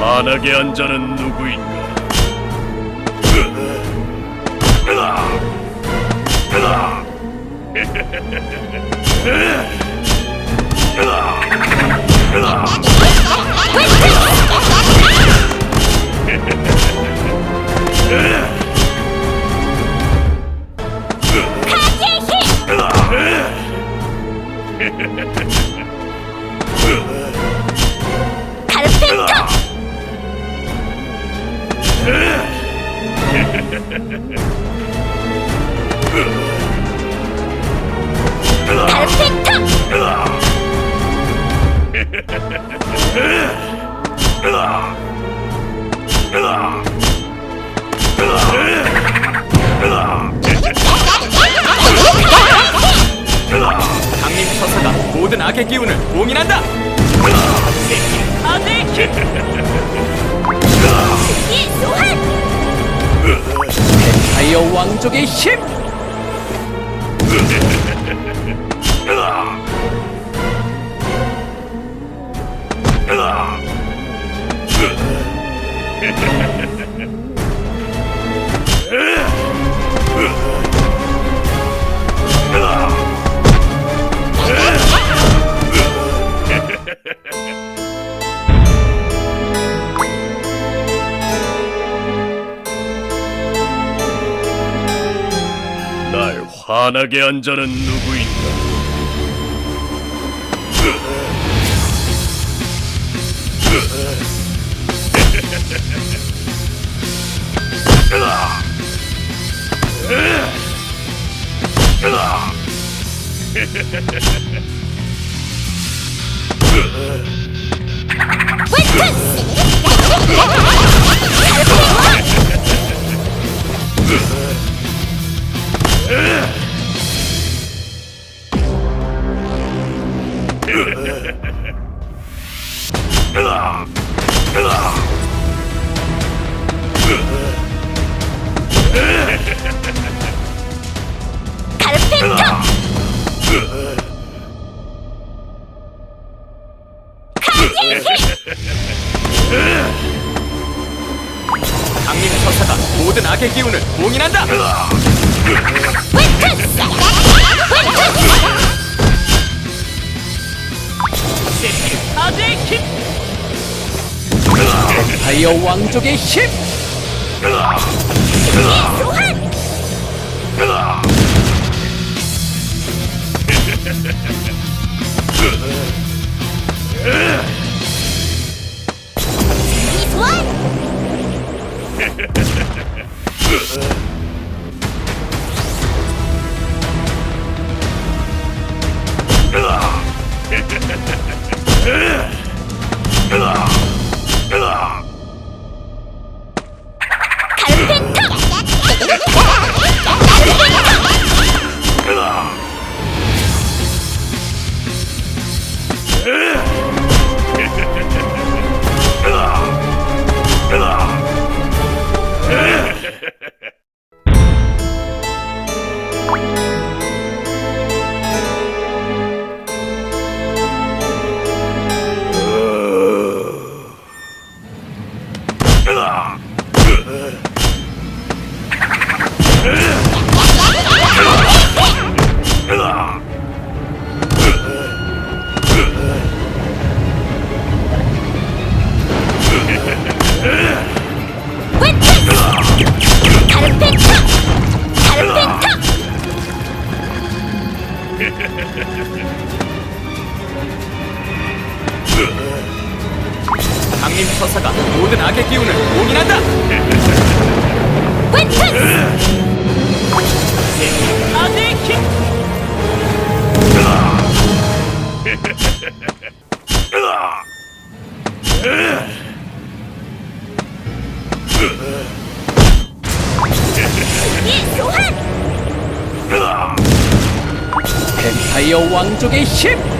환하게 한 자는 누구인가? 가르 모든 악의 기운을 봉인한다. 이 소환 다이어 왕족의 힘. 날 화나게 한 자는 누구인가? 가르페토 강림 서사가 모든 악의 기운을 봉인한다. 다이어 왕족의 힘. 소환 이 가르페토 강림 서사가 모든 악의 기운을 봉인한다. 악의 힘. 이 뱀파이어 왕족의 힘.